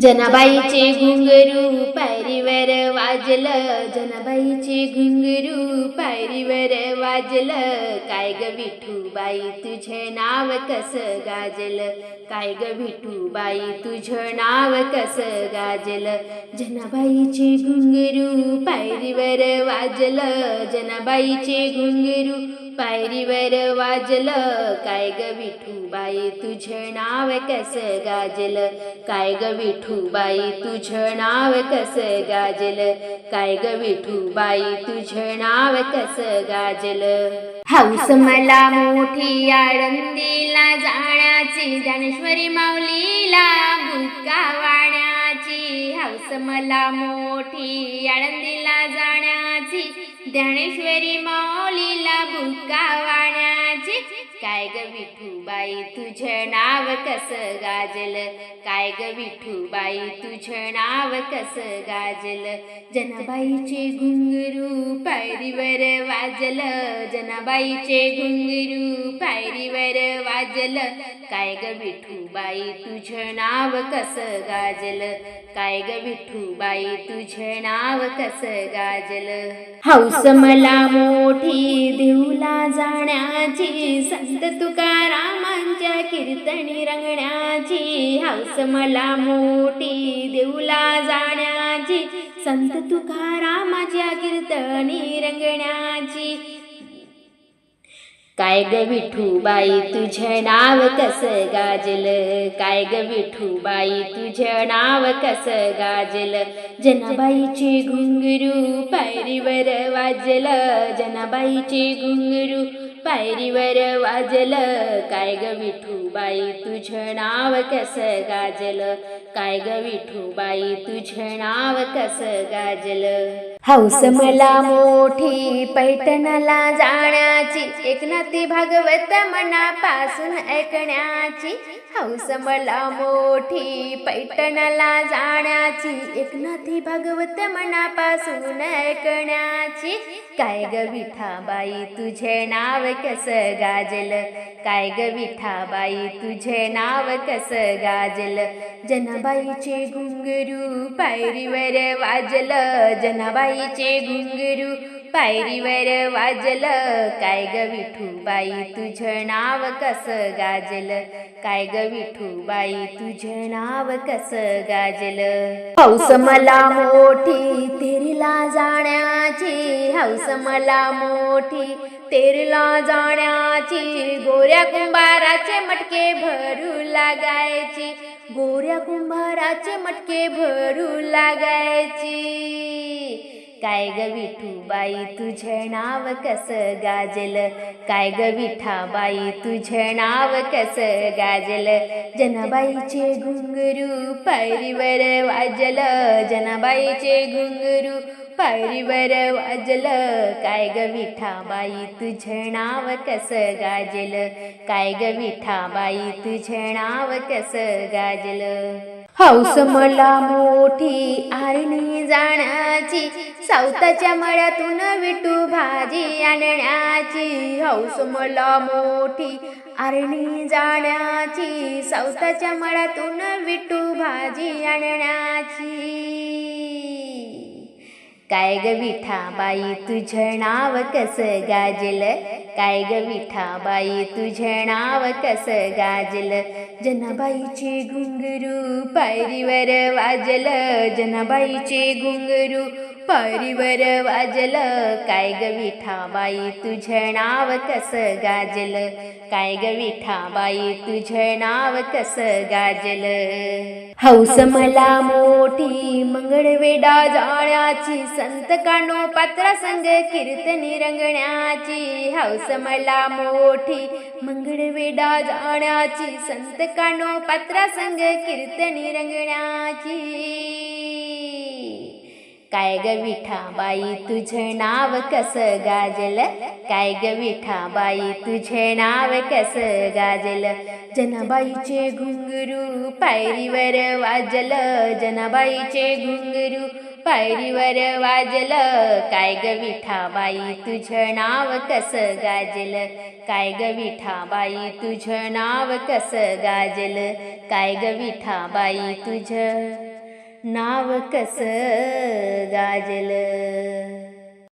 जनाबाईचे घुंगरू पायरीवर वाजलं. जनाबाईचे घुंगरू पायरीवर वाजलं. काय ग विठूबाई तुझे नाव कस गाजलं? काय ग विठूबाई तुझं नाव कस गाजलं? जनाबाईचे घुंगरू पायरीवर वाजलं. जनाबाईचे घुंगरू पायरीवर वाजलं काय ग विठूबाई तुझं नाव कस गाजलं? काय ग विठूबाई तुझं नाव कस गाजलं? काय ग विठूबाई तुझं नाव कस गाजलं? हौस मला मोठी आळंदीला जाण्याची ज्ञानेश्वरी माऊलीला बुक्का वाण्याची हौस मला मोठी आळंदीला जाण्याची ज्ञानेश्वरी माऊलीला बुका वाण्याची काय ग विठूबाई तुझं नाव कस गाजल? काय ग विठूबाई तुझं नाव कस गाजल? जनाबाईचे घुंगरू पायरीवर वाजल. जनाबाईचे घुंगरू पायरीवर वाजल. काय ग विठूबाई तुझं नाव कस गाजल? काय ग विठूबाई तुझं नाव कस गाजल? हौस मला मोठी देऊला जाण्याची संत तुकारामांच्या कीर्तनी रंगण्याची. हौस मला मोठी देऊला जाण्याची. संत तुकारामाच्या कीर्तनी रंगण्याची. काय ग विठूबाई तुझं नाव कस गाजल? काय ग विठूबाई तुझं नाव कस गाजल? जनाबाईचे घुंगरू पायरीवर वाजलं. जनाबाईचे घुंगरू पायरीवर वाजलं काय ग विठूबाई तुझं नाव कस गाजलं? काय ग विठूबाई तुझं नाव कस गाजलं? हौस मला मोठी पैठणला जाण्याची. एकनाथी भागवत मनापासून ऐकण्याची. हौस मला मोठी पैठणला जाण्याची. एकनाथी भागवत मनापासून ऐकण्याची. काय ग विठाबाई तुझे नाव कस गाजलं? काय ग विठाबाई तुझे नाव कस गाजलं? जनाबाईचे घुंगरू पायरीवर वाजलं. जनाबाईचे घुंगरू पायरीवर वाजलं. काय ग विठूबाई तुझं नाव कस गाजलं? काय ग विठूबाई तुझं नाव कस गाजलं? हौस मला मोठी तेरीला जाण्याची. हौस मला मोठी तेरला जाण्याची. गोऱ्या कुंभाराचे मटके भरू लागायची. गोऱ्या कुंभाराचे मटके भरू लागायची. काय ग विठूबाई तुझे नाव कस गाजल? काय ग विठाबाई तुझे नाव कस गाजल? जनाबाईचे घुंगरू पायरीवर वाजलं. जनाबाईचे घुंगरू पायरीवर वाजलं काय ग विठाबाई तुझं नाव कस गाजलं? काय ग विठाबाई तुझं नाव कस गाजलं? हौस मला मोठी आरणी जाण्याची सावताच्या मळ्यातून विटू भाजी आणण्याची. हौस मला मोठी आरणी जाण्याची सावताच्या मळ्यातून विटू भाजी आणण्याची. काय ग विठाबाई तुझं नाव कस गाजलं? काय ग विठाबाई तुझं नाव कस गाजलं? जनाबाईचे घुंगरू पायरीवर वाजलं. जनाबाईचे घुंगरू परिवर वाजल काय ग विठाबाई तुझं नाव कस गाजल? काय ग विठाबाई तुझं नाव कस गाजल? हौस मला मोठी मंगळवेडा जाण्याची संत कानो पात्रा संग कीर्तनी रंगण्याची. हौस मला मोठी मंगळवेडा जाण्याची संत कानो पात्रा संग कीर्तनी रंगण्याची. काय ग विठाबाई तुझं नाव कस गाजल? काय ग विठा बाई तुझे नाव कस गाजल? जनाबाईचे घुंगरू पायरीवर वाजलं. जनाबाईचे घुंगरू पायरीवर वाजल. काय ग विठाबाई तुझं नाव कस गाजल? काय ग विठाबाई तुझं नाव कस गाजल? काय ग विठाबाई तुझं नाव कस गाजल?